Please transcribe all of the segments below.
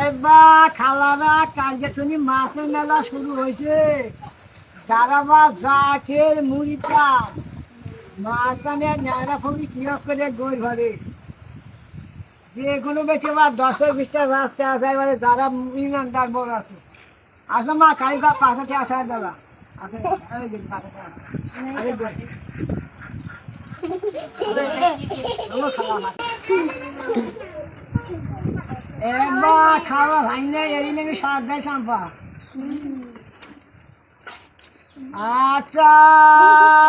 এবার খালারা কালকে তুমি মাছের মেলা শুরু হয়েছে। যারা মাছ জাকের মুড়ি পান মাছ ন্যাড়া ফুড়ি কিরক করে গোল ঘরে যে কোনো বেঁচে বা দশের বিশটা রাস্তা আছে এবারে যারা ইমানদার বড় আছে। আসো মা কালিকা পাশাতে আসা দাদা। আসা আমার খাওয়া এবার আচ্ছা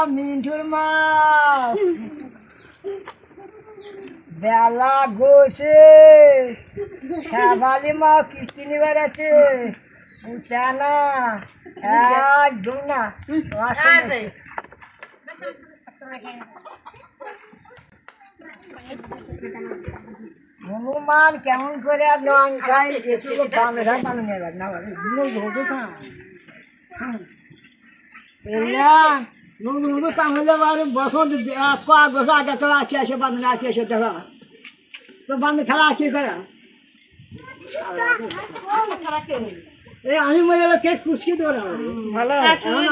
মিন্টুর মা। বেলা গোছে। শ্যাবালি মা কিস্তি নিবার আছে উঠা না একদম না। তোমার সঙ্গে- হনুমান কেমন করে না নুন বারে বসন্ত আগে তো আঁকি আসে বান্ধব আঁকি আসে দেখা। তো বান্ধব খেলা আঁকি করে। এই আমি মনে হলো কে না। ভালো।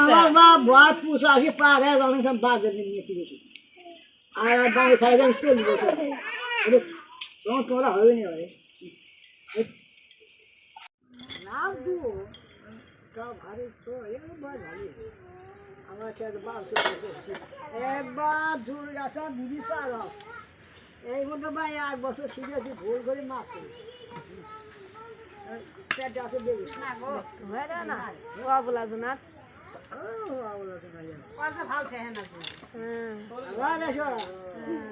আমার মা বয় পুষে আসি পারে আমি সব নিয়ে গেছি আর বাঙালি খাই যাই চলে গেছে তোমার তোমরা হবে না ভাই লাভ দেবো তাও ভারী তো একবার ভারী আমার সাথে বাস একবার দূর গাছা বিড়ি পার এই মতো ভাই এক বছর শিখেছি ভুল করে মাপ। করি পেট আছে দেবে না ও বলা না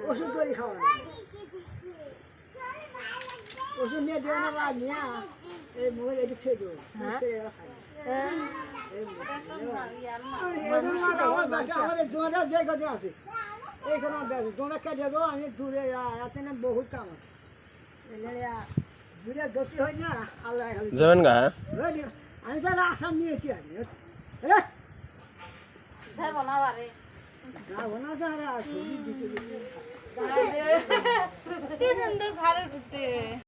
ওষুধ করে খাওয়া ওষুধ নিয়ে দেবে না বা নিয়ে এই মুখে এদিক থেকে দেবো আমাদের দোঁড়া যে কথা আছে এইখানে বেশি দোঁড়া কেটে দেবো আমি দূরে এতে না বহুত কাম আছে এখানে দূরে গতি হয় না আল্লাহ খালি যাবেন গা হ্যাঁ বুঝলি? আমি তো আসাম নিয়েছি আমি যাব না স্যার আর ছবি দিতে দিতে ঘরে ঢুকতে